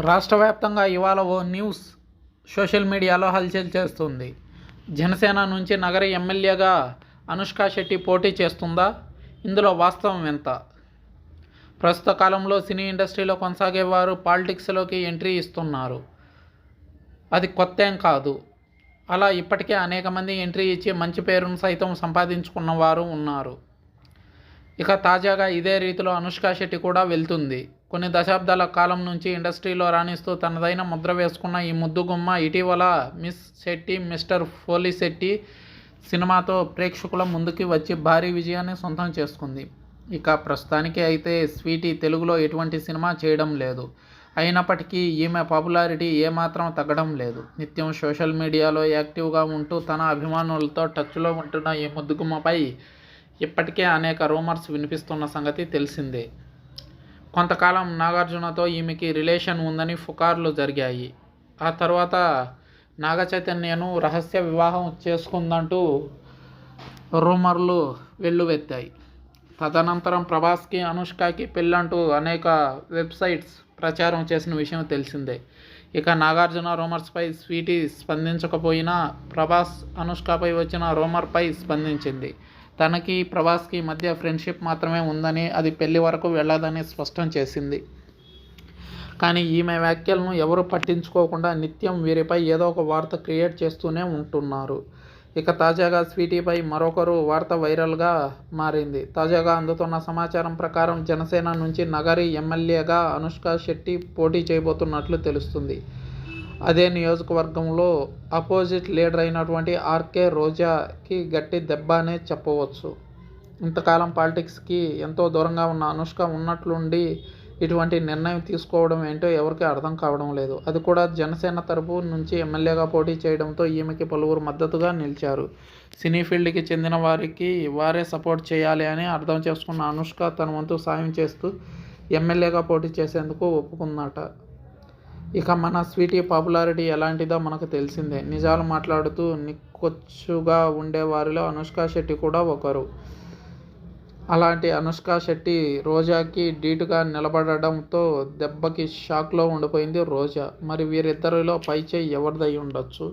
రాష్ట్ర వ్యాప్తంగా ఇవాళ ఓ న్యూస్ సోషల్ మీడియాలో హల్చల్ చేస్తుంది. జనసేన నుంచి నగర ఎమ్మెల్యేగా అనుష్క శెట్టి పోటీ చేస్తుందా? ఇందులో వాస్తవం ఎంత? ప్రస్తుత కాలంలో సినీ ఇండస్ట్రీలో కొనసాగేవారు పాలిటిక్స్లోకి ఎంట్రీ ఇస్తున్నారు. అది కొత్త ఏం కాదు. అలా ఇప్పటికే అనేక మంది ఎంట్రీ ఇచ్చి మంచి పేరును సైతం సంపాదించుకున్న వారు ఉన్నారు. ఇక తాజాగా ఇదే రీతిలో అనుష్క శెట్టి కూడా వెళ్తుంది. కొన్ని దశాబ్దాల కాలం నుంచి ఇండస్ట్రీలో రాణిస్తూ తనదైన ముద్ర వేసుకున్న ఈ ముద్దుగుమ్మ ఇటీవల Miss Shetty mister Polishetty సినిమాతో ప్రేక్షకుల ముందుకి వచ్చి భారీ విజయాన్ని సొంతం చేసుకుంది. ఇక ప్రస్తుతానికి అయితే స్వీటీ తెలుగులో ఎటువంటి సినిమా చేయడం లేదు. అయినప్పటికీ ఈమె పాపులారిటీ ఏమాత్రం తగ్గడం లేదు. నిత్యం సోషల్ మీడియాలో యాక్టివ్గా ఉంటూ తన అభిమానులతో టచ్లో ఉంటున్న ఈ ముద్దుగుమ్మపై ఇప్పటికే అనేక రూమర్స్ వినిపిస్తున్న సంగతి తెలిసిందే. కొంతకాలం నాగార్జునతో ఈమెకి రిలేషన్ ఉందని పుకార్లు జరిగాయి. ఆ తర్వాత నాగ చైతన్యను రహస్య వివాహం చేసుకుందంటూ రూమర్లు వెల్లువెత్తాయి. తదనంతరం ప్రభాస్కి అనుష్కకి పెళ్ళంటూ అనేక వెబ్సైట్స్ ప్రచారం చేసిన విషయం తెలిసిందే. ఇక నాగార్జున రూమర్స్పై స్వీటీ స్పందించకపోయినా ప్రభాస్ అనుష్కపై వచ్చిన రూమర్పై స్పందించింది. తనకి ప్రభాస్కి మధ్య ఫ్రెండ్షిప్ మాత్రమే ఉందని అది పెళ్ళి వరకు వెళ్ళదని స్పష్టం చేసింది. కానీ ఈమె వ్యాఖ్యలను ఎవరు పట్టించుకోకుండా నిత్యం వీరిపై ఏదో ఒక వార్త క్రియేట్ చేస్తూనే ఉంటున్నారు. ఇక తాజాగా స్వీటీపై మరొకరు వార్త వైరల్గా మారింది. తాజాగా అందుతున్న సమాచారం ప్రకారం జనసేన నుంచి నగరి ఎమ్మెల్యేగా అనుష్క శెట్టి పోటీ చేయబోతున్నట్లు తెలుస్తుంది. అదే నియోజకవర్గంలో అపోజిట్ లీడర్ అయినటువంటి ఆర్కే రోజాకి గట్టి దెబ్బ అనే చెప్పవచ్చు. ఇంతకాలం పాలిటిక్స్కి ఎంతో దూరంగా ఉన్న అనుష్క ఉన్నట్లుండి ఇటువంటి నిర్ణయం తీసుకోవడం ఏంటో ఎవరికి అర్థం కావడం లేదు. అది కూడా జనసేన తరపు నుంచి ఎమ్మెల్యేగా పోటీ చేయడంతో ఈమెకి పలువురు మద్దతుగా నిలిచారు. సినీ ఫీల్డ్కి చెందిన వారికి వారే సపోర్ట్ చేయాలి అని అర్థం చేసుకున్న అనుష్క తన వంతు సాయం చేస్తూ ఎమ్మెల్యేగా పోటీ చేసేందుకు ఒప్పుకుందట. ఇక మన స్వీటీ పాపులారిటీ ఎలాంటిదో మనకు తెలిసిందే. నిజాలు మాట్లాడుతూ నిక్కొచ్చుగా ఉండే వారిలో అనుష్క శెట్టి కూడా ఒకరు. అలాంటి అనుష్క శెట్టి రోజాకి ధీటుగా నిలబడడంతో దెబ్బకి షాక్లో ఉండిపోయింది రోజా. మరి వీరిద్దరిలో పైచేయి ఎవరిదై ఉండొచ్చు?